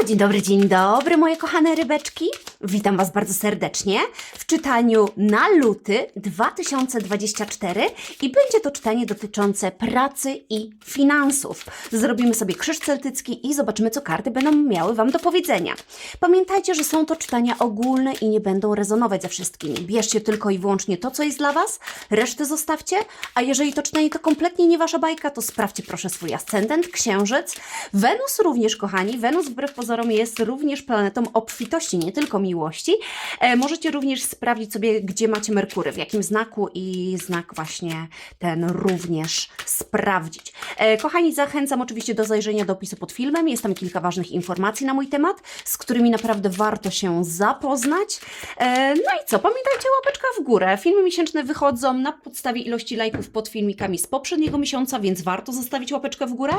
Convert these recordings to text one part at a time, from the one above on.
No, dzień dobry, dzień dobry, moje kochane rybeczki. Witam Was bardzo serdecznie w czytaniu na luty 2024 i będzie to czytanie dotyczące pracy i finansów. Zrobimy sobie krzyż celtycki i zobaczymy, co karty będą miały Wam do powiedzenia. Pamiętajcie, że są to czytania ogólne i nie będą rezonować ze wszystkimi. Bierzcie tylko i wyłącznie to, co jest dla Was, resztę zostawcie, a jeżeli to czytanie to kompletnie nie Wasza bajka, to sprawdźcie proszę swój ascendent, księżyc. Wenus również, kochani. Wenus wbrew pozorom jest również planetą obfitości, nie tylko miłości. E, możecie również sprawdzić sobie, gdzie macie Merkury, w jakim znaku i znak właśnie ten również sprawdzić. E, kochani, zachęcam oczywiście do zajrzenia do opisu pod filmem. Jest tam kilka ważnych informacji na mój temat, z którymi naprawdę warto się zapoznać. E, no i co? Pamiętajcie, łapeczka w górę. Filmy miesięczne wychodzą na podstawie ilości lajków pod filmikami z poprzedniego miesiąca, więc warto zostawić łapeczkę w górę.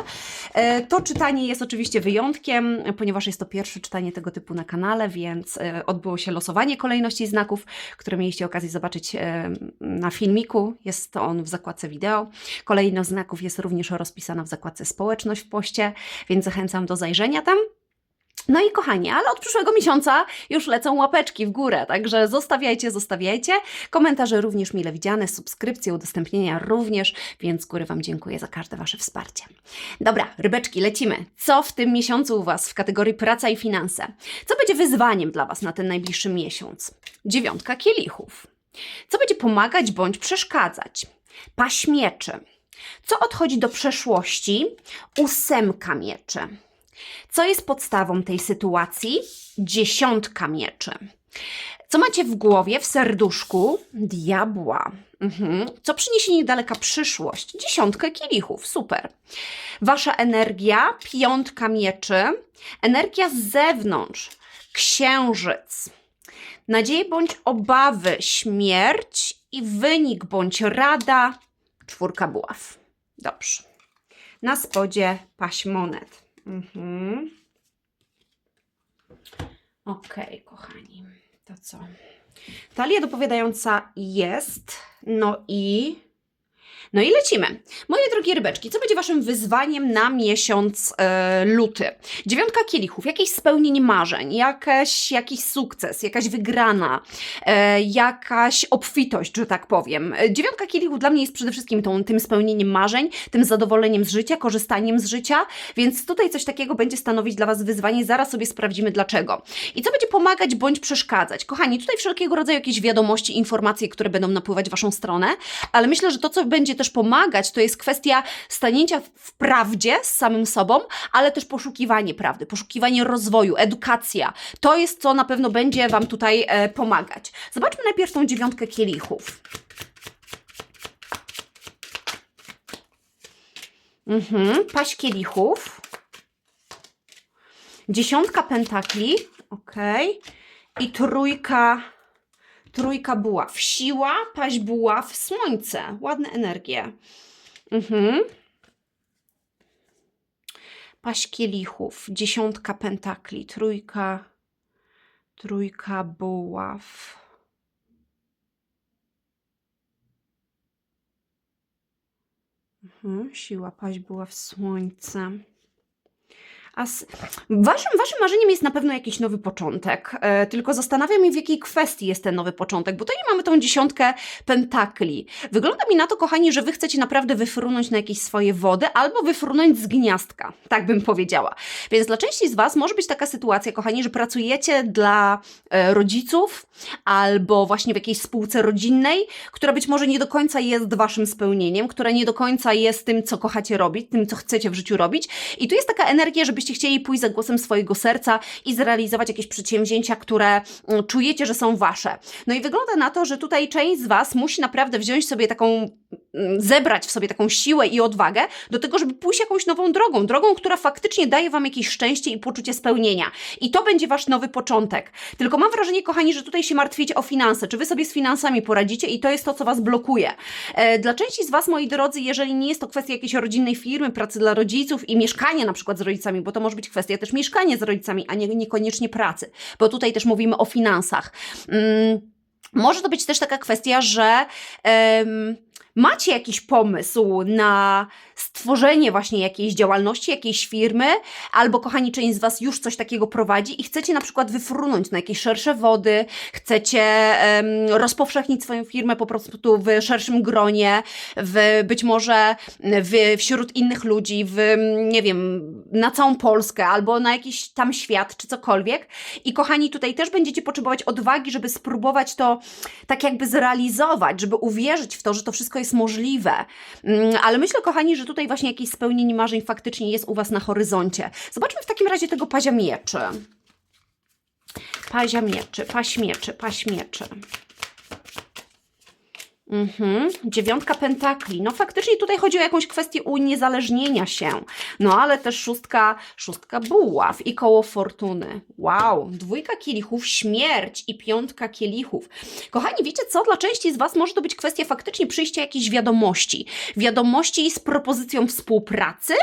To czytanie jest oczywiście wyjątkiem, ponieważ jest to pierwsze czytanie tego typu na kanale, więc odbyło się losowanie kolejności znaków, które mieliście okazję zobaczyć e, na filmiku. Jest to on w zakładce wideo. Kolejność znaków jest również rozpisana w zakładce społeczność w poście, więc zachęcam do zajrzenia tam. No i kochani, ale od przyszłego miesiąca już lecą łapeczki w górę, także zostawiajcie, zostawiajcie. Komentarze również mile widziane, subskrypcje, udostępnienia również, więc góry Wam dziękuję za każde Wasze wsparcie. Dobra, rybeczki, lecimy. Co w tym miesiącu u Was w kategorii praca i finanse? Co będzie wyzwaniem dla Was na ten najbliższy miesiąc? Dziewiątka kielichów. Co będzie pomagać bądź przeszkadzać? Paść mieczy. Co odchodzi do przeszłości? Ósemka mieczy. Co jest podstawą tej sytuacji? Dziesiątka mieczy. Co macie w głowie, w serduszku? Diabła. Mhm. Co przyniesie niedaleka przyszłość? Dziesiątkę kielichów. Super. Wasza energia? Piątka mieczy. Energia z zewnątrz? Księżyc. Nadzieje bądź obawy? Śmierć. I wynik bądź rada? Czwórka buław. Dobrze. Na spodzie paść monet. Mhm. Okej, kochani. To co? Talia dopowiadająca jest. No i. No i lecimy. Moje drogie rybeczki, co będzie waszym wyzwaniem na miesiąc e, luty? Dziewiątka kielichów, jakieś spełnienie marzeń, jakiś sukces, jakaś wygrana, e, jakaś obfitość, że tak powiem. E, Dziewiątka kielichów dla mnie jest przede wszystkim tą, tym spełnieniem marzeń, tym zadowoleniem z życia, korzystaniem z życia, więc tutaj coś takiego będzie stanowić dla was wyzwanie. Zaraz sobie sprawdzimy dlaczego. I co będzie pomagać bądź przeszkadzać? Kochani, tutaj wszelkiego rodzaju jakieś wiadomości, informacje, które będą napływać w waszą stronę, ale myślę, że to, co będzie też pomagać, to jest kwestia stanięcia w prawdzie z samym sobą, ale też poszukiwanie prawdy, poszukiwanie rozwoju, edukacja. To jest, co na pewno będzie wam tutaj e, pomagać. Zobaczmy najpierw tą dziewiątkę kielichów. Mhm, paść kielichów. Dziesiątka pentakli, ok. I trójka, trójka buław. Siła, paść buław, słońce. Ładne energie. Mhm. Paść kielichów, dziesiątka pentakli, trójka, trójka buław. Mhm. Siła, paść buław, słońce. A s- waszym, waszym marzeniem jest na pewno jakiś nowy początek, e, tylko zastanawiam się, w jakiej kwestii jest ten nowy początek, bo tutaj mamy tą dziesiątkę pentakli. Wygląda mi na to, kochani, że wy chcecie naprawdę wyfrunąć na jakieś swoje wody albo wyfrunąć z gniazdka, tak bym powiedziała. Więc dla części z was może być taka sytuacja, kochani, że pracujecie dla e, rodziców albo właśnie w jakiejś spółce rodzinnej, która być może nie do końca jest waszym spełnieniem, która nie do końca jest tym, co kochacie robić, tym, co chcecie w życiu robić. I tu jest taka energia, żebyście chcieli pójść za głosem swojego serca i zrealizować jakieś przedsięwzięcia, które mm, czujecie, że są wasze. No i wygląda na to, że tutaj część z was musi naprawdę wziąć sobie taką, mm, zebrać w sobie taką siłę i odwagę do tego, żeby pójść jakąś nową drogą, drogą, która faktycznie daje wam jakieś szczęście i poczucie spełnienia. I to będzie wasz nowy początek. Tylko mam wrażenie, kochani, że tutaj się martwicie o finanse. Czy wy sobie z finansami poradzicie i to jest to, co was blokuje. E, Dla części z was, moi drodzy, jeżeli nie jest to kwestia jakiejś rodzinnej firmy, pracy dla rodziców i mieszkania na przykład z rodzicami, bo to może być kwestia też mieszkania z rodzicami, a nie, niekoniecznie pracy, bo tutaj też mówimy o finansach. Mm, może to być też taka kwestia, że macie jakiś pomysł na stworzenie właśnie jakiejś działalności, jakiejś firmy, albo kochani, część z Was już coś takiego prowadzi i chcecie na przykład wyfrunąć na jakieś szersze wody, chcecie em, rozpowszechnić swoją firmę po prostu w szerszym gronie, w, być może w, wśród innych ludzi, w, nie wiem, na całą Polskę albo na jakiś tam świat, czy cokolwiek. I kochani, tutaj też będziecie potrzebować odwagi, żeby spróbować to tak jakby zrealizować, żeby uwierzyć w to, że to wszystko jest możliwe. Mm, Ale myślę, kochani, że tutaj właśnie jakieś spełnienie marzeń faktycznie jest u Was na horyzoncie. Zobaczmy w takim razie tego pazia mieczy. Pazia mieczy, paź mieczy, paź mieczy. Mhm. Dziewiątka pentakli. No faktycznie tutaj chodzi o jakąś kwestię uniezależnienia się. No ale też szóstka, szóstka buław i koło fortuny. Wow. Dwójka kielichów, śmierć i piątka kielichów. Kochani, wiecie co? Dla części z Was może to być kwestia faktycznie przyjścia jakiejś wiadomości. Wiadomości z propozycją współpracy.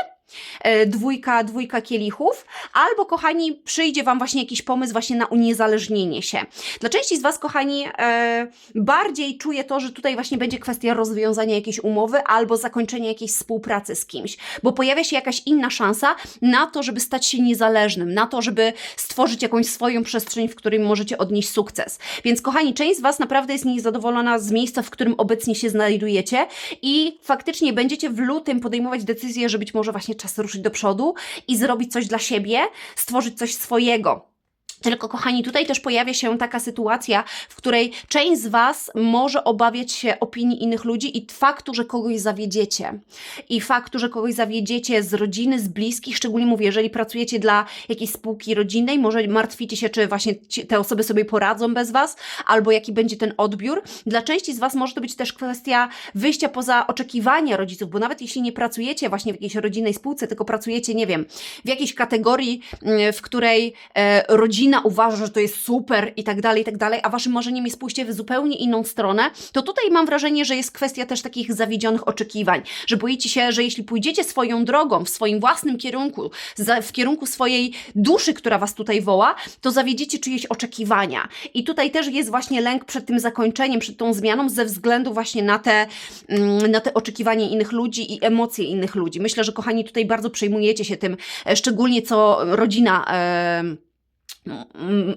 E, Dwójka, dwójka kielichów, albo kochani, przyjdzie Wam właśnie jakiś pomysł właśnie na uniezależnienie się. Dla części z Was, kochani, e, bardziej czuję to, że tutaj właśnie będzie kwestia rozwiązania jakiejś umowy albo zakończenia jakiejś współpracy z kimś, bo pojawia się jakaś inna szansa na to, żeby stać się niezależnym, na to, żeby stworzyć jakąś swoją przestrzeń, w której możecie odnieść sukces. Więc, kochani, część z Was naprawdę jest niezadowolona z miejsca, w którym obecnie się znajdujecie i faktycznie będziecie w lutym podejmować decyzję, że być może właśnie czas ruszyć do przodu i zrobić coś dla siebie, stworzyć coś swojego. Tylko, kochani, tutaj też pojawia się taka sytuacja, w której część z Was może obawiać się opinii innych ludzi i faktu, że kogoś zawiedziecie. I faktu, że kogoś zawiedziecie z rodziny, z bliskich, szczególnie mówię, jeżeli pracujecie dla jakiejś spółki rodzinnej, może martwicie się, czy właśnie te osoby sobie poradzą bez Was, albo jaki będzie ten odbiór. Dla części z Was może to być też kwestia wyjścia poza oczekiwania rodziców, bo nawet jeśli nie pracujecie właśnie w jakiejś rodzinnej spółce, tylko pracujecie, nie wiem, w jakiejś kategorii, mm, w której e, rodzina uważa, że to jest super i tak dalej, i tak dalej, a Waszym marzeniem jest pójście w zupełnie inną stronę, to tutaj mam wrażenie, że jest kwestia też takich zawiedzionych oczekiwań, że boicie się, że jeśli pójdziecie swoją drogą, w swoim własnym kierunku, w kierunku swojej duszy, która Was tutaj woła, to zawiedziecie czyjeś oczekiwania. I tutaj też jest właśnie lęk przed tym zakończeniem, przed tą zmianą ze względu właśnie na te, mm, na te oczekiwania innych ludzi i emocje innych ludzi. Myślę, że kochani, tutaj bardzo przejmujecie się tym, e, szczególnie co rodzina. m-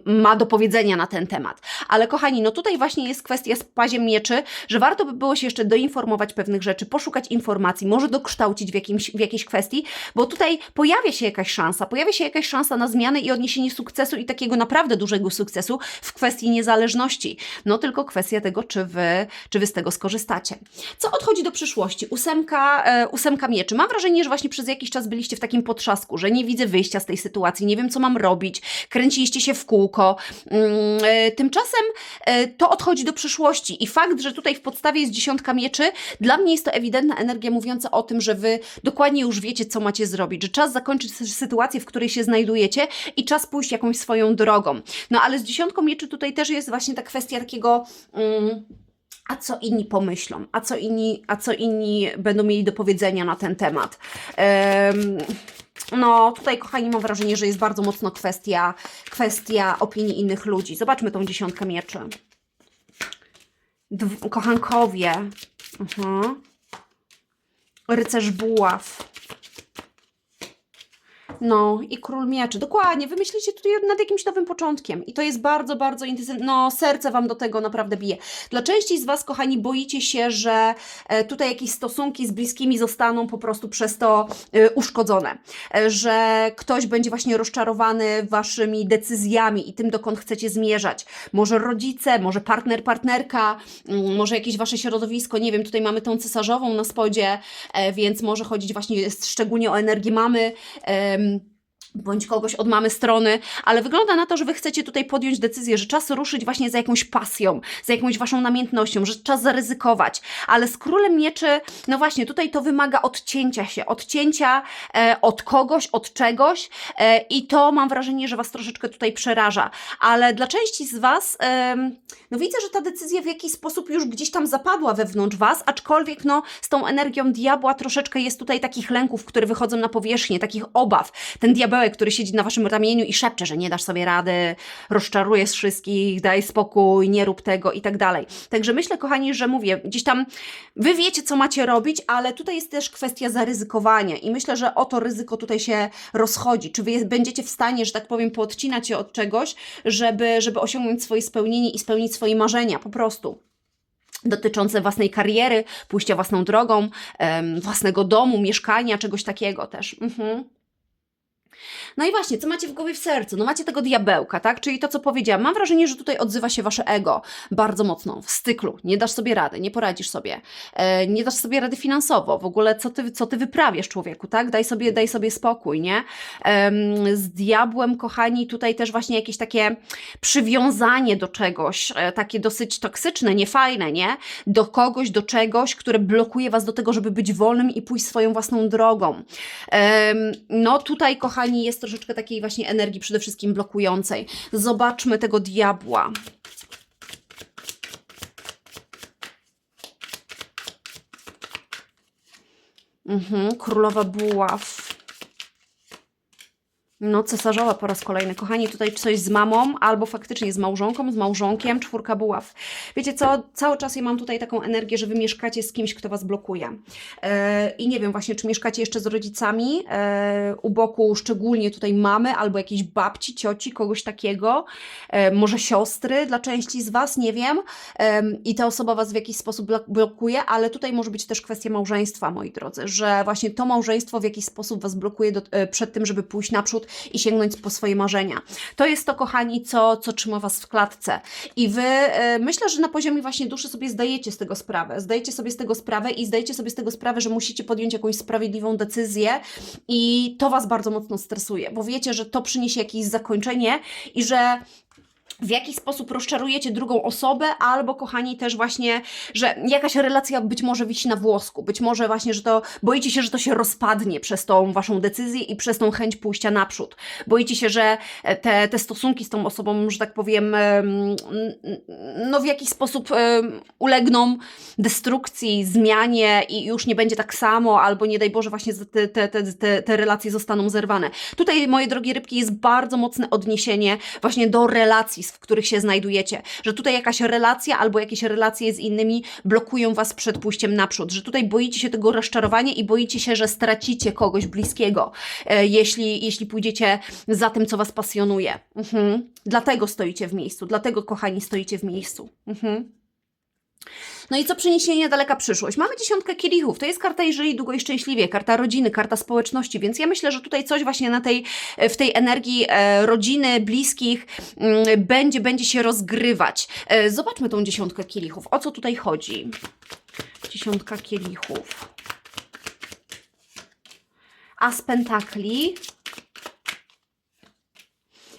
ma do powiedzenia na ten temat. Ale kochani, no tutaj właśnie jest kwestia z paziem mieczy, że warto by było się jeszcze doinformować pewnych rzeczy, poszukać informacji, może dokształcić w, jakimś, w jakiejś kwestii, bo tutaj pojawia się jakaś szansa, pojawia się jakaś szansa na zmianę i odniesienie sukcesu i takiego naprawdę dużego sukcesu w kwestii niezależności. No tylko kwestia tego, czy wy, czy wy z tego skorzystacie. Co odchodzi do przyszłości? Ósemka, e, ósemka mieczy. Mam wrażenie, że właśnie przez jakiś czas byliście w takim potrzasku, że nie widzę wyjścia z tej sytuacji, nie wiem, co mam robić, kręciliście się w kółko. Mm, e, Tymczasem e, to odchodzi do przyszłości i fakt, że tutaj w podstawie jest dziesiątka mieczy, dla mnie jest to ewidentna energia mówiąca o tym, że wy dokładnie już wiecie, co macie zrobić, że czas zakończyć sytuację, w której się znajdujecie i czas pójść jakąś swoją drogą. No ale z dziesiątką mieczy tutaj też jest właśnie ta kwestia takiego... Mm, a co inni pomyślą, a co inni, a co inni będą mieli do powiedzenia na ten temat. Em, no, tutaj, kochani, mam wrażenie, że jest bardzo mocno kwestia, kwestia opinii innych ludzi. Zobaczmy tą dziesiątkę mieczy. Dw- kochankowie. Mhm. Rycerz buław. No i król mieczy. Dokładnie, wymyślicie tutaj nad jakimś nowym początkiem. I to jest bardzo, bardzo intensywne. No, serce Wam do tego naprawdę bije. Dla części z Was, kochani, boicie się, że e, tutaj jakieś stosunki z bliskimi zostaną po prostu przez to e, uszkodzone. E, że ktoś będzie właśnie rozczarowany Waszymi decyzjami i tym, dokąd chcecie zmierzać. Może rodzice, może partner, partnerka, mm, może jakieś Wasze środowisko. Nie wiem, tutaj mamy tą cesarzową na spodzie, więc może chodzić właśnie szczególnie o energię mamy. Bądź kogoś od mamy strony, ale wygląda na to, że Wy chcecie tutaj podjąć decyzję, że czas ruszyć właśnie za jakąś pasją, za jakąś Waszą namiętnością, że czas zaryzykować, ale z Królem Mieczy, no właśnie, tutaj to wymaga odcięcia się, odcięcia e, od kogoś, od czegoś e, i to mam wrażenie, że Was troszeczkę tutaj przeraża, ale dla części z Was, em, no widzę, że ta decyzja w jakiś sposób już gdzieś tam zapadła wewnątrz Was, aczkolwiek no z tą energią diabła troszeczkę jest tutaj takich lęków, które wychodzą na powierzchnię, takich obaw. Ten diabełek który siedzi na waszym ramieniu i szepcze, że nie dasz sobie rady, rozczarujesz wszystkich, daj spokój, nie rób tego i tak dalej. Także myślę, kochani, że mówię, gdzieś tam wy wiecie, co macie robić, ale tutaj jest też kwestia zaryzykowania i myślę, że o to ryzyko tutaj się rozchodzi. Czy wy będziecie w stanie, że tak powiem, poodcinać się od czegoś, żeby, żeby osiągnąć swoje spełnienie i spełnić swoje marzenia, po prostu dotyczące własnej kariery, pójścia własną drogą, em, własnego domu, mieszkania, czegoś takiego też. Mhm. No i właśnie, co macie w głowie w sercu? No macie tego diabełka, tak? Czyli to, co powiedziałam. Mam wrażenie, że tutaj odzywa się wasze ego bardzo mocno, w styklu. Nie dasz sobie rady, nie poradzisz sobie, e, nie dasz sobie rady finansowo. W ogóle, co ty, co ty wyprawiasz, człowieku, tak? Daj sobie, daj sobie spokój, nie? Em, z diabłem, kochani, tutaj też właśnie jakieś takie przywiązanie do czegoś, e, takie dosyć toksyczne, niefajne, nie? Do kogoś, do czegoś, które blokuje was do tego, żeby być wolnym i pójść swoją własną drogą. Em, no tutaj, kochani, jest troszeczkę takiej właśnie energii przede wszystkim blokującej. Zobaczmy tego diabła. Mhm, królowa buław. No, cesarzowa po raz kolejny. Kochani, tutaj coś z mamą, albo faktycznie z małżonką, z małżonkiem, czwórka buław. Wiecie co, cały czas ja mam tutaj taką energię, że wy mieszkacie z kimś, kto was blokuje. E, I nie wiem właśnie, czy mieszkacie jeszcze z rodzicami, e, u boku szczególnie tutaj mamy, albo jakiejś babci, cioci, kogoś takiego, e, może siostry dla części z was, nie wiem. Em, I ta osoba was w jakiś sposób blok- blokuje, ale tutaj może być też kwestia małżeństwa, moi drodzy, że właśnie to małżeństwo w jakiś sposób was blokuje do, e, przed tym, żeby pójść naprzód i sięgnąć po swoje marzenia. To jest to, kochani, co, co trzyma was w klatce. I wy, e, myślę, że na poziomie właśnie duszy sobie zdajecie z tego sprawę. Zdajecie sobie z tego sprawę i zdajecie sobie z tego sprawę, że musicie podjąć jakąś sprawiedliwą decyzję i to was bardzo mocno stresuje, bo wiecie, że to przyniesie jakieś zakończenie i że w jakiś sposób rozczarujecie drugą osobę, albo kochani też właśnie, że jakaś relacja być może wisi na włosku, być może właśnie, że to boicie się, że to się rozpadnie przez tą waszą decyzję i przez tą chęć pójścia naprzód. Boicie się, że e, te, te stosunki z tą osobą, że tak powiem, em, no w jakiś sposób ulegną destrukcji, zmianie i już nie będzie tak samo, albo nie daj Boże właśnie te, te, te, te relacje zostaną zerwane. Tutaj, moje drogie rybki, jest bardzo mocne odniesienie właśnie do relacji, w których się znajdujecie. Że tutaj jakaś relacja albo jakieś relacje z innymi blokują was przed pójściem naprzód. Że tutaj boicie się tego rozczarowania i boicie się, że stracicie kogoś bliskiego, e, jeśli, jeśli pójdziecie za tym, co was pasjonuje. Mhm. Dlatego stoicie w miejscu, dlatego, kochani, stoicie w miejscu. Mhm. No i co przyniesie niedaleka przyszłość? Mamy dziesiątkę kielichów. To jest karta jeżeli długo i szczęśliwie, karta rodziny, karta społeczności, więc ja myślę, że tutaj coś właśnie na tej, w tej energii e, rodziny, bliskich mm, będzie, będzie się rozgrywać. E, zobaczmy tą dziesiątkę kielichów. O co tutaj chodzi? Dziesiątka kielichów. As pentakli.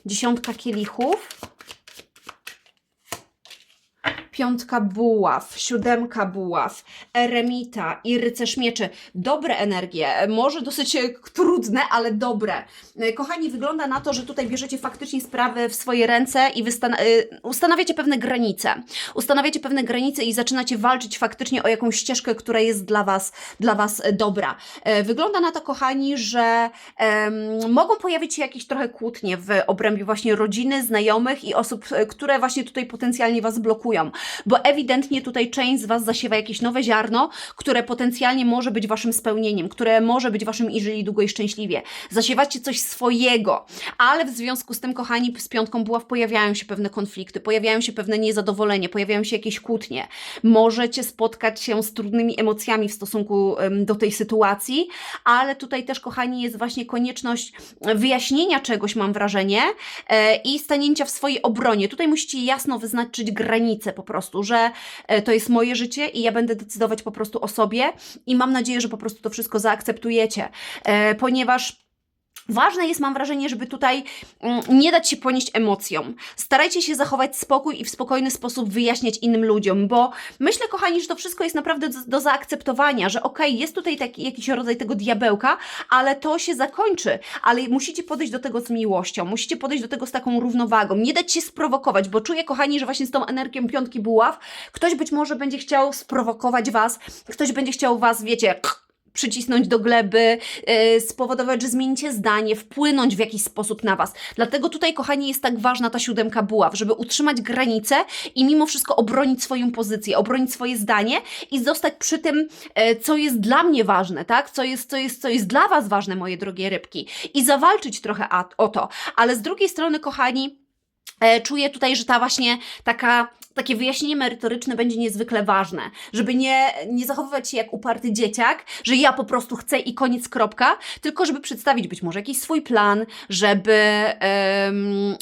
Dziesiątka kielichów. Piątka buław, siódemka buław, eremita i rycerz mieczy. Dobre energie, może dosyć e, trudne, ale dobre. E, Kochani, wygląda na to, że tutaj bierzecie faktycznie sprawy w swoje ręce i e, ustanawiacie pewne granice. Ustanawiacie pewne granice i zaczynacie walczyć faktycznie o jakąś ścieżkę, która jest dla Was, dla was dobra. Wygląda na to, kochani, że em, mogą pojawić się jakieś trochę kłótnie w obrębie właśnie rodziny, znajomych i osób, które właśnie tutaj potencjalnie Was blokują bo ewidentnie tutaj część z Was zasiewa jakieś nowe ziarno, które potencjalnie może być Waszym spełnieniem, które może być Waszym i żyli długo i szczęśliwie. Zasiewacie coś swojego, ale w związku z tym, kochani, z piątką buław pojawiają się pewne konflikty, pojawiają się pewne niezadowolenie, pojawiają się jakieś kłótnie. Możecie spotkać się z trudnymi emocjami w stosunku do tej sytuacji, ale tutaj też, kochani, jest właśnie konieczność wyjaśnienia czegoś, mam wrażenie, e, i stanięcia w swojej obronie. Tutaj musicie jasno wyznaczyć granice po prostu, że e, to jest moje życie i ja będę decydować po prostu o sobie i mam nadzieję, że po prostu to wszystko zaakceptujecie, e, ponieważ Ważne jest, mam wrażenie, żeby tutaj mm, nie dać się ponieść emocjom. Starajcie się zachować spokój i w spokojny sposób wyjaśniać innym ludziom, bo myślę, kochani, że to wszystko jest naprawdę do, do zaakceptowania, że okej, jest tutaj taki, jakiś rodzaj tego diabełka, ale to się zakończy. Ale musicie podejść do tego z miłością, musicie podejść do tego z taką równowagą, nie dać się sprowokować, bo czuję, kochani, że właśnie z tą energią piątki buław ktoś być może będzie chciał sprowokować Was, ktoś będzie chciał Was, wiecie, przycisnąć do gleby, e, spowodować, że zmienicie zdanie, wpłynąć w jakiś sposób na Was. Dlatego tutaj, kochani, jest tak ważna ta siódemka buław, żeby utrzymać granice i mimo wszystko obronić swoją pozycję, obronić swoje zdanie i zostać przy tym, e, co jest dla mnie ważne, tak? Co jest, co jest, co jest dla Was ważne, moje drogie rybki. I zawalczyć trochę o to. Ale z drugiej strony, kochani, czuję tutaj, że ta właśnie taka, takie wyjaśnienie merytoryczne będzie niezwykle ważne, żeby nie, nie zachowywać się jak uparty dzieciak, że ja po prostu chcę i koniec, kropka, tylko żeby przedstawić być może jakiś swój plan, żeby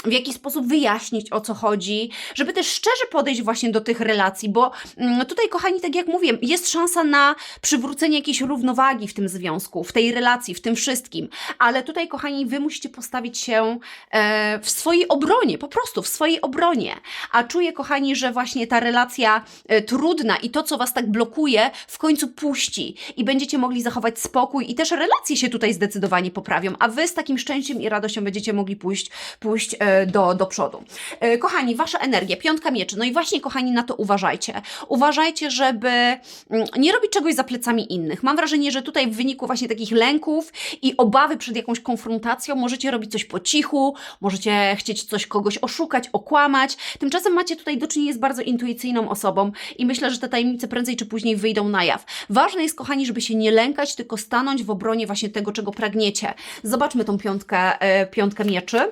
w jakiś sposób wyjaśnić o co chodzi, żeby też szczerze podejść właśnie do tych relacji, bo mm, tutaj, kochani, tak jak mówię, jest szansa na przywrócenie jakiejś równowagi w tym związku, w tej relacji, w tym wszystkim, ale tutaj, kochani, wy musicie postawić się e, w swojej obronie, po prostu w swojej obronie. A czuję, kochani, że właśnie ta relacja e, trudna i to, co was tak blokuje, w końcu puści i będziecie mogli zachować spokój i też relacje się tutaj zdecydowanie poprawią, a wy z takim szczęściem i radością będziecie mogli pójść, pójść e, do, do przodu. E, kochani, wasza energia, piątka mieczy, no i właśnie, kochani, na to uważajcie. Uważajcie, żeby mm, nie robić czegoś za plecami innych. Mam wrażenie, że tutaj w wyniku właśnie takich lęków i obawy przed jakąś konfrontacją możecie robić coś po cichu, możecie chcieć coś kogoś oszukać, okłamać. Tymczasem macie tutaj do czynienia z bardzo intuicyjną osobą i myślę, że te tajemnice prędzej czy później wyjdą na jaw. Ważne jest, kochani, żeby się nie lękać, tylko stanąć w obronie właśnie tego, czego pragniecie. Zobaczmy tą piątkę, e, piątkę mieczy.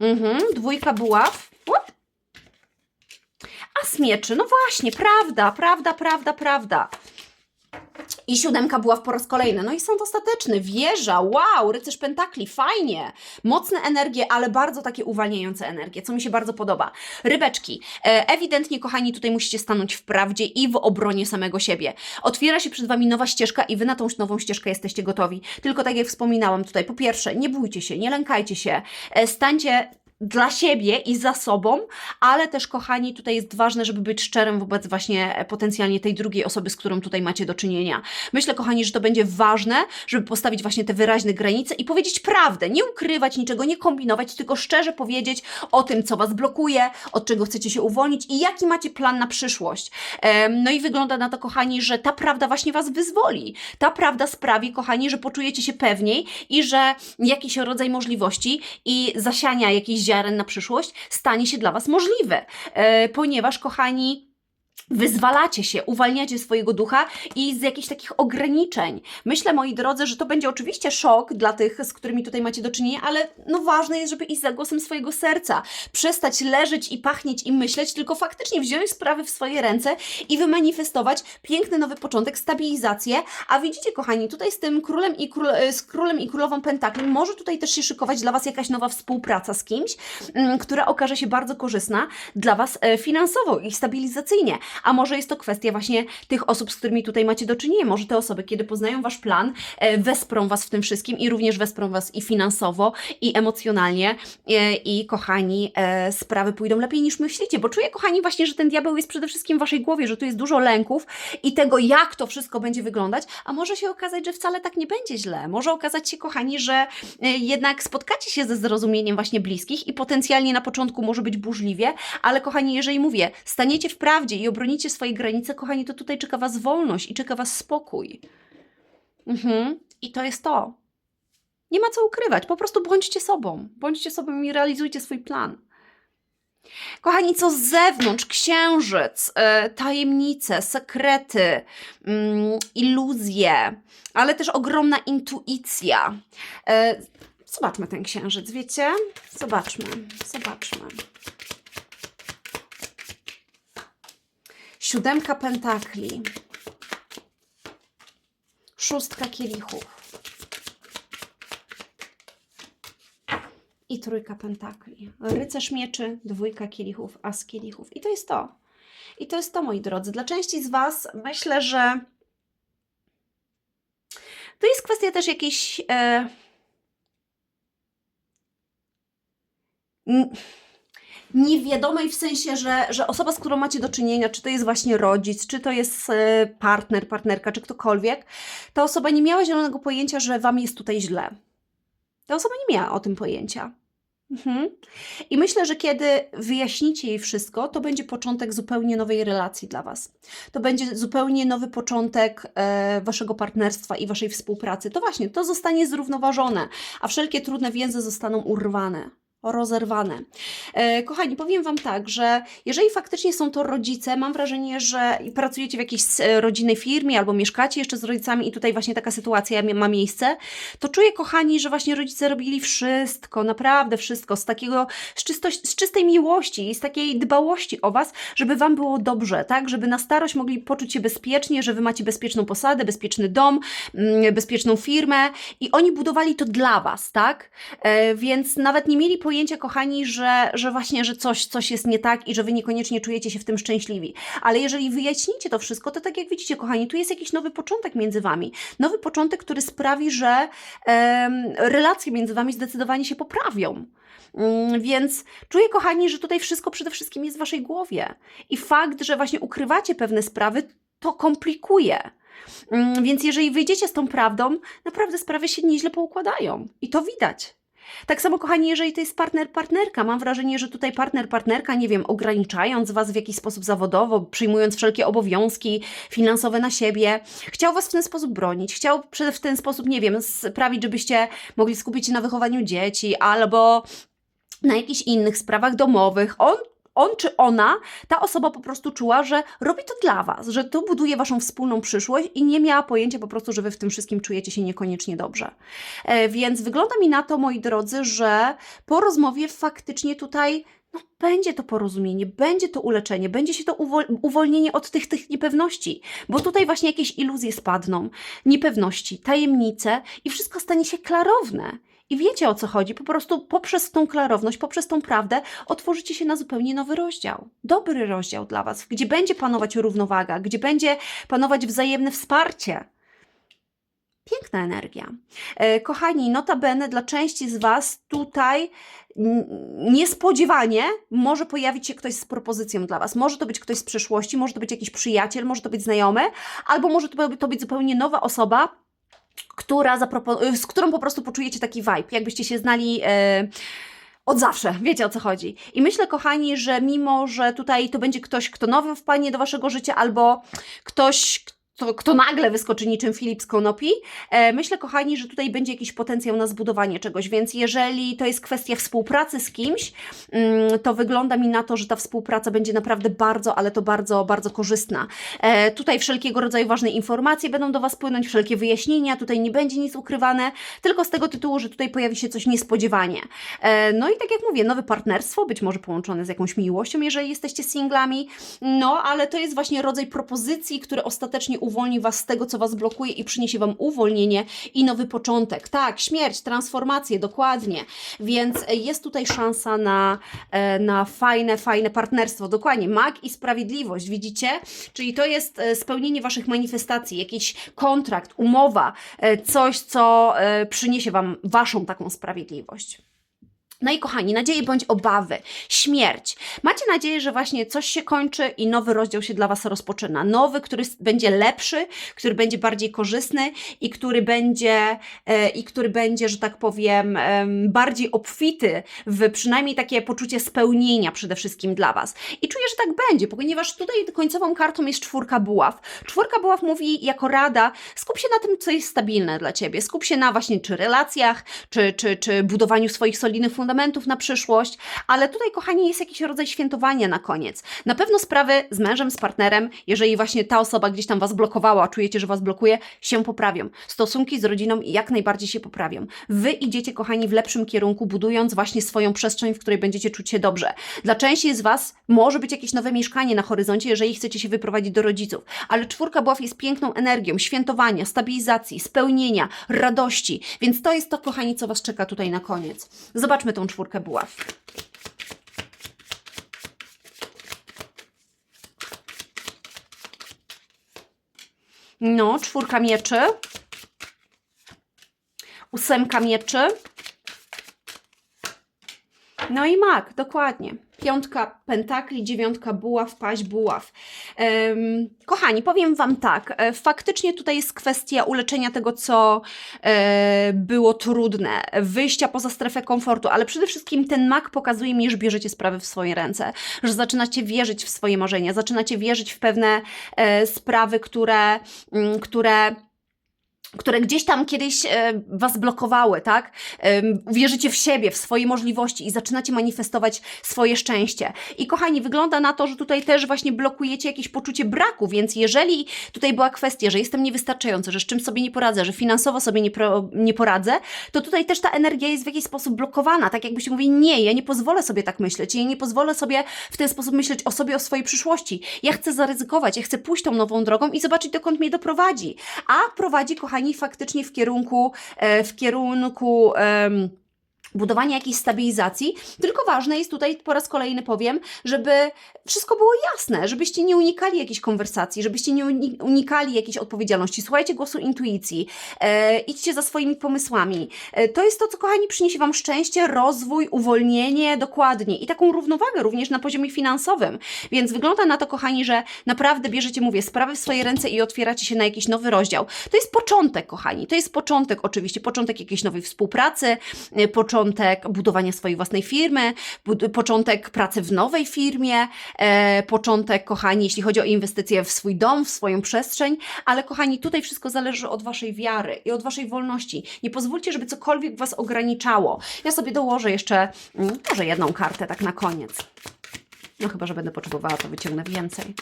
Mhm, dwójka buław. Łup. A z mieczy, no właśnie, prawda, prawda, prawda, prawda. I siódemka była po raz kolejny. No i sąd ostateczny, wieża, wow, rycerz pentakli, fajnie. Mocne energie, ale bardzo takie uwalniające energie, co mi się bardzo podoba. Rybeczki, e, ewidentnie, kochani, tutaj musicie stanąć w prawdzie i w obronie samego siebie. Otwiera się przed Wami nowa ścieżka i Wy na tą nową ścieżkę jesteście gotowi. Tylko tak jak wspominałam tutaj, po pierwsze, nie bójcie się, nie lękajcie się, e, stańcie dla siebie i za sobą, ale też, kochani, tutaj jest ważne, żeby być szczerym wobec właśnie e, potencjalnie tej drugiej osoby, z którą tutaj macie do czynienia. Myślę, kochani, że to będzie ważne, żeby postawić właśnie te wyraźne granice i powiedzieć prawdę, nie ukrywać niczego, nie kombinować, tylko szczerze powiedzieć o tym, co Was blokuje, od czego chcecie się uwolnić i jaki macie plan na przyszłość. No i wygląda na to, kochani, że ta prawda właśnie Was wyzwoli. Ta prawda sprawi, kochani, że poczujecie się pewniej i że jakiś rodzaj możliwości i zasiania jakichś ziaren na przyszłość stanie się dla Was możliwe. E, ponieważ, kochani, Wyzwalacie się, uwalniacie swojego ducha i z jakichś takich ograniczeń. Myślę, moi drodzy, że to będzie oczywiście szok dla tych, z którymi tutaj macie do czynienia, ale no ważne jest, żeby iść za głosem swojego serca. Przestać leżeć i pachnieć i myśleć, tylko faktycznie wziąć sprawy w swoje ręce i wymanifestować piękny nowy początek, stabilizację. A widzicie, kochani, tutaj z tym królem i, król, e, z królem i królową pentakli może tutaj też się szykować dla Was jakaś nowa współpraca z kimś, mm, która okaże się bardzo korzystna dla Was e, finansowo i stabilizacyjnie. A może jest to kwestia właśnie tych osób, z którymi tutaj macie do czynienia. Może te osoby, kiedy poznają Wasz plan, e, wesprą Was w tym wszystkim i również wesprą Was i finansowo, i emocjonalnie. E, I kochani, e, sprawy pójdą lepiej niż myślicie, bo czuję, kochani, właśnie, że ten diabeł jest przede wszystkim w Waszej głowie, że tu jest dużo lęków i tego, jak to wszystko będzie wyglądać, a może się okazać, że wcale tak nie będzie źle. Może okazać się, kochani, że jednak spotkacie się ze zrozumieniem właśnie bliskich i potencjalnie na początku może być burzliwie, ale kochani, jeżeli mówię, staniecie w prawdzie i obronicie swoje granice, kochani, to tutaj czeka Was wolność i czeka Was spokój. Mhm. I to jest to. Nie ma co ukrywać, po prostu bądźcie sobą. Bądźcie sobą i realizujcie swój plan. Kochani, co z zewnątrz? Księżyc, e, tajemnice, sekrety, mm, iluzje, ale też ogromna intuicja. E, zobaczmy ten księżyc, wiecie? Zobaczmy, zobaczmy. Siódemka pentakli. Szóstka kielichów. I trójka pentakli. Rycerz mieczy, dwójka kielichów, as kielichów. I to jest to. I to jest to, moi drodzy. Dla części z Was myślę, że to jest kwestia też jakiejś. E... Niewiadomej w sensie, że, że osoba, z którą macie do czynienia, czy to jest właśnie rodzic, czy to jest e, partner, partnerka, czy ktokolwiek, ta osoba nie miała zielonego pojęcia, że Wam jest tutaj źle. Ta osoba nie miała o tym pojęcia. Mhm. I myślę, że kiedy wyjaśnicie jej wszystko, to będzie początek zupełnie nowej relacji dla Was. To będzie zupełnie nowy początek e, Waszego partnerstwa i Waszej współpracy. To właśnie, to zostanie zrównoważone, a wszelkie trudne więzy zostaną urwane. Rozerwane. E, kochani, powiem Wam tak, że jeżeli faktycznie są to rodzice, mam wrażenie, że pracujecie w jakiejś e, rodzinnej firmie albo mieszkacie jeszcze z rodzicami i tutaj właśnie taka sytuacja ma miejsce, to czuję, kochani, że właśnie rodzice robili wszystko, naprawdę wszystko, z takiego, z, czystość, z czystej miłości i z takiej dbałości o Was, żeby Wam było dobrze, tak? Żeby na starość mogli poczuć się bezpiecznie, że Wy macie bezpieczną posadę, bezpieczny dom, mm, bezpieczną firmę i oni budowali to dla Was, tak? E, więc nawet nie mieli pojęcia, kochani, że, że właśnie, że coś, coś jest nie tak i że Wy niekoniecznie czujecie się w tym szczęśliwi. Ale jeżeli wyjaśnicie to wszystko, to tak jak widzicie, kochani, tu jest jakiś nowy początek między Wami. Nowy początek, który sprawi, że relacje między Wami zdecydowanie się poprawią. Mm, Więc czuję, kochani, że tutaj wszystko przede wszystkim jest w Waszej głowie. I fakt, że właśnie ukrywacie pewne sprawy, to komplikuje. Mm, Więc jeżeli wyjdziecie z tą prawdą, naprawdę sprawy się nieźle poukładają. I to widać. Tak samo, kochani, jeżeli to jest partner, partnerka, mam wrażenie, że tutaj partner, partnerka, nie wiem, ograniczając Was w jakiś sposób zawodowo, przyjmując wszelkie obowiązki finansowe na siebie, chciał Was w ten sposób bronić, chciał w ten sposób, nie wiem, sprawić, żebyście mogli skupić się na wychowaniu dzieci albo na jakichś innych sprawach domowych. On on czy ona, ta osoba po prostu czuła, że robi to dla Was, że to buduje Waszą wspólną przyszłość i nie miała pojęcia po prostu, że Wy w tym wszystkim czujecie się niekoniecznie dobrze. E, więc wygląda mi na to, moi drodzy, że po rozmowie faktycznie tutaj no, będzie to porozumienie, będzie to uleczenie, będzie się to uwol- uwolnienie od tych, tych niepewności, bo tutaj właśnie jakieś iluzje spadną, niepewności, tajemnice i wszystko stanie się klarowne. I wiecie o co chodzi, po prostu poprzez tą klarowność, poprzez tą prawdę otworzycie się na zupełnie nowy rozdział. Dobry rozdział dla Was, gdzie będzie panować równowaga, gdzie będzie panować wzajemne wsparcie. Piękna energia. E, kochani, notabene dla części z Was tutaj niespodziewanie może pojawić się ktoś z propozycją dla Was. Może to być ktoś z przeszłości, może to być jakiś przyjaciel, może to być znajomy, albo może to być zupełnie nowa osoba, która zapropo- z którą po prostu poczujecie taki vibe, jakbyście się znali. E, od zawsze, wiecie o co chodzi. I myślę, kochani, że mimo, że tutaj to będzie ktoś, kto nowy wpadnie do waszego życia, albo ktoś, kto, kto nagle wyskoczy niczym Filip z Konopi, e, myślę, kochani, że tutaj będzie jakiś potencjał na zbudowanie czegoś, więc jeżeli to jest kwestia współpracy z kimś, mm, to wygląda mi na to, że ta współpraca będzie naprawdę bardzo, ale to bardzo, bardzo korzystna. E, tutaj wszelkiego rodzaju ważne informacje będą do Was płynąć, wszelkie wyjaśnienia, tutaj nie będzie nic ukrywane, tylko z tego tytułu, że tutaj pojawi się coś niespodziewanie. E, no i tak jak mówię, nowe partnerstwo, być może połączone z jakąś miłością, jeżeli jesteście singlami, no ale to jest właśnie rodzaj propozycji, który ostatecznie uwolni Was z tego, co Was blokuje i przyniesie Wam uwolnienie i nowy początek. Tak, śmierć, transformację, dokładnie. Więc e, jest tutaj szansa na, e, na fajne, fajne partnerstwo. Dokładnie, mag i sprawiedliwość, widzicie? Czyli to jest e, spełnienie Waszych manifestacji, jakiś kontrakt, umowa, coś, co przyniesie Wam Waszą taką sprawiedliwość. No i kochani, nadzieje bądź obawy, śmierć. Macie nadzieję, że właśnie coś się kończy i nowy rozdział się dla Was rozpoczyna. Nowy, który będzie lepszy, który będzie bardziej korzystny i który będzie, e, i który będzie, że tak powiem, em, bardziej obfity w przynajmniej takie poczucie spełnienia przede wszystkim dla Was. I czuję, że tak będzie, ponieważ tutaj końcową kartą jest czwórka buław. Czwórka buław mówi jako rada, skup się na tym, co jest stabilne dla Ciebie. Skup się na właśnie czy relacjach, czy, czy, czy budowaniu swoich solidnych fundamentów na przyszłość, ale tutaj, kochani, jest jakiś rodzaj świętowania na koniec. Na pewno sprawy z mężem, z partnerem, jeżeli właśnie ta osoba gdzieś tam Was blokowała, czujecie, że Was blokuje, się poprawią. Stosunki z rodziną jak najbardziej się poprawią. Wy idziecie, kochani, w lepszym kierunku, budując właśnie swoją przestrzeń, w której będziecie czuć się dobrze. Dla części z Was może być jakieś nowe mieszkanie na horyzoncie, jeżeli chcecie się wyprowadzić do rodziców, ale czwórka buław jest piękną energią świętowania, stabilizacji, spełnienia, radości, więc to jest to, kochani, co Was czeka tutaj na koniec. Zobaczmy tą czwórkę buław. No, czwórka mieczy. Ósemka mieczy. No i mak, dokładnie. Piątka pentakli, dziewiątka buław, paź buław. Kochani, powiem Wam tak, e, faktycznie tutaj jest kwestia uleczenia tego, co e, było trudne, wyjścia poza strefę komfortu, ale przede wszystkim ten mak pokazuje mi, że bierzecie sprawy w swoje ręce, że zaczynacie wierzyć w swoje marzenia, zaczynacie wierzyć w pewne e, sprawy, które, mm, które które gdzieś tam kiedyś e, was blokowały, tak? Wierzycie w siebie, w swoje możliwości i zaczynacie manifestować swoje szczęście. I kochani, wygląda na to, że tutaj też właśnie blokujecie jakieś poczucie braku, więc jeżeli tutaj była kwestia, że jestem niewystarczająca, że z czym sobie nie poradzę, że finansowo sobie nie, nie poradzę, to tutaj też ta energia jest w jakiś sposób blokowana, tak jakbyście mówili, nie, ja nie pozwolę sobie tak myśleć, ja nie pozwolę sobie w ten sposób myśleć o sobie, o swojej przyszłości. Ja chcę zaryzykować, ja chcę pójść tą nową drogą i zobaczyć, dokąd mnie doprowadzi. A prowadzi, kochani, faktycznie w kierunku, e, w kierunku em, budowania jakiejś stabilizacji, tylko ważne jest tutaj, po raz kolejny powiem, żeby wszystko było jasne, żebyście nie unikali jakiejś konwersacji, żebyście nie uni- unikali jakiejś odpowiedzialności. Słuchajcie głosu intuicji, e, idźcie za swoimi pomysłami. E, to jest to, co kochani przyniesie Wam szczęście, rozwój, uwolnienie, dokładnie i taką równowagę również na poziomie finansowym. Więc wygląda na to, kochani, że naprawdę bierzecie, mówię, sprawy w swoje ręce i otwieracie się na jakiś nowy rozdział. To jest początek, kochani, to jest początek oczywiście, początek jakiejś nowej współpracy, e, początek budowania swojej własnej firmy, początek pracy w nowej firmie, e, początek, kochani, jeśli chodzi o inwestycje w swój dom, w swoją przestrzeń, ale kochani, tutaj wszystko zależy od Waszej wiary i od Waszej wolności. Nie pozwólcie, żeby cokolwiek Was ograniczało. Ja sobie dołożę jeszcze, mm, może jedną kartę tak na koniec. No chyba, że będę potrzebowała, to wyciągnę więcej.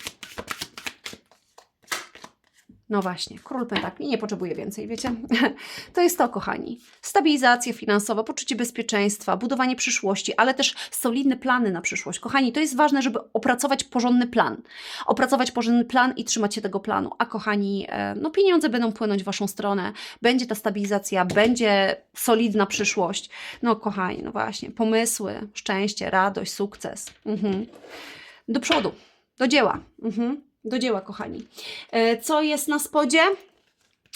No właśnie, król pentakli nie potrzebuje więcej, wiecie? To jest to, kochani. Stabilizacja finansowa, poczucie bezpieczeństwa, budowanie przyszłości, ale też solidne plany na przyszłość. Kochani, to jest ważne, żeby opracować porządny plan. Opracować porządny plan i trzymać się tego planu. A kochani, e, no pieniądze będą płynąć w Waszą stronę, będzie ta stabilizacja, będzie solidna przyszłość. No kochani, no właśnie, pomysły, szczęście, radość, sukces. Mhm. Do przodu, do dzieła. Mhm. Do dzieła, kochani. E, Co jest na spodzie?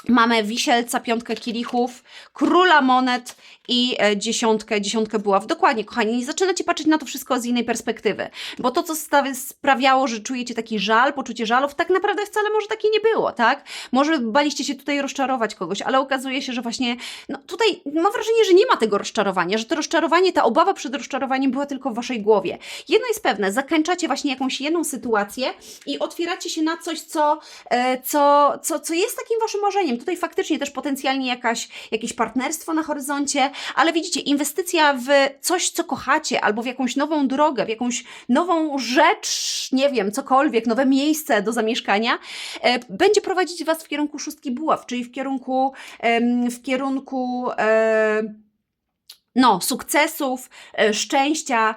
Mamy wisielca, piątkę kielichów, króla monet i e, dziesiątkę, dziesiątkę buław. Dokładnie, kochani, nie zaczynacie patrzeć na to wszystko z innej perspektywy, bo to, co sprawiało, że czujecie taki żal, poczucie żalów, tak naprawdę wcale może takie nie było, tak? Może baliście się tutaj rozczarować kogoś, ale okazuje się, że właśnie, no tutaj mam wrażenie, że nie ma tego rozczarowania, że to rozczarowanie, ta obawa przed rozczarowaniem była tylko w waszej głowie. Jedno jest pewne, zakończacie właśnie jakąś jedną sytuację i otwieracie się na coś, co, e, co, co, co jest takim waszym marzeniem. Tutaj faktycznie też potencjalnie jakaś, jakieś partnerstwo na horyzoncie, ale widzicie, inwestycja w coś, co kochacie, albo w jakąś nową drogę, w jakąś nową rzecz, nie wiem, cokolwiek, nowe miejsce do zamieszkania, e, będzie prowadzić was w kierunku szóstki buław, czyli w kierunku, em, w kierunku e, no, sukcesów, e, szczęścia,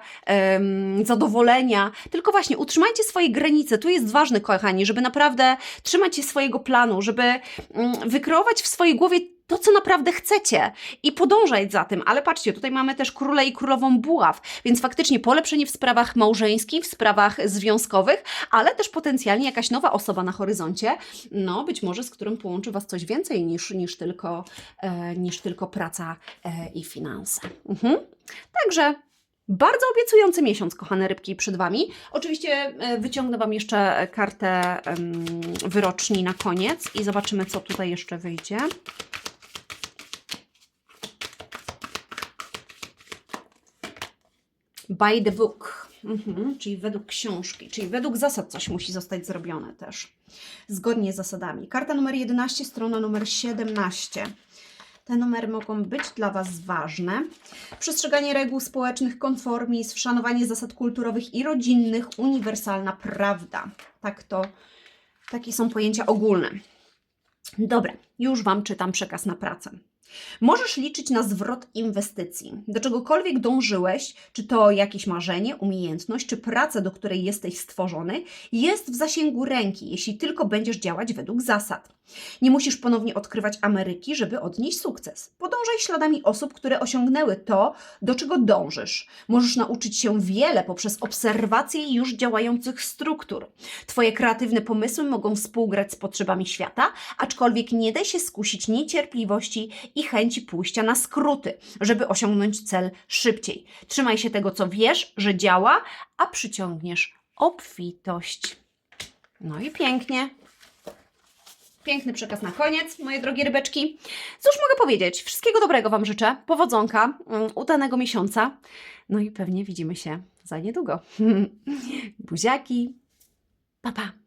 zadowolenia. Tylko właśnie utrzymajcie swoje granice. Tu jest ważne, kochani, żeby naprawdę trzymać się swojego planu, żeby mm, wykreować w swojej głowie to, co naprawdę chcecie i podążać za tym. Ale patrzcie, tutaj mamy też królę i królową buław, więc faktycznie polepszenie w sprawach małżeńskich, w sprawach związkowych, ale też potencjalnie jakaś nowa osoba na horyzoncie, no być może z którą połączy Was coś więcej niż, niż, tylko, e, niż tylko praca e, i finanse. Mhm. Także bardzo obiecujący miesiąc, kochane rybki, przed Wami. Oczywiście e, wyciągnę Wam jeszcze kartę wyroczni na koniec i zobaczymy, co tutaj jeszcze wyjdzie. By the book, mhm, czyli według książki, czyli według zasad coś musi zostać zrobione też. Zgodnie z zasadami. Karta numer 11, strona numer 17. Te numery mogą być dla Was ważne. Przestrzeganie reguł społecznych, konformizm, szanowanie zasad kulturowych i rodzinnych, uniwersalna prawda. Tak to, takie są pojęcia ogólne. Dobra, już Wam czytam przekaz na pracę. Możesz liczyć na zwrot inwestycji. Do czegokolwiek dążyłeś, czy to jakieś marzenie, umiejętność, czy praca, do której jesteś stworzony, jest w zasięgu ręki, jeśli tylko będziesz działać według zasad. Nie musisz ponownie odkrywać Ameryki, żeby odnieść sukces. Podążaj śladami osób, które osiągnęły to, do czego dążysz. Możesz nauczyć się wiele poprzez obserwację już działających struktur. Twoje kreatywne pomysły mogą współgrać z potrzebami świata, aczkolwiek nie daj się skusić niecierpliwości i chęci pójścia na skróty, żeby osiągnąć cel szybciej. Trzymaj się tego, co wiesz, że działa, a przyciągniesz obfitość. No i pięknie. Piękny przekaz na koniec, moje drogie rybeczki. Cóż mogę powiedzieć? Wszystkiego dobrego Wam życzę. Powodzonka, mm, udanego miesiąca. No i pewnie widzimy się za niedługo. Buziaki. Pa, pa.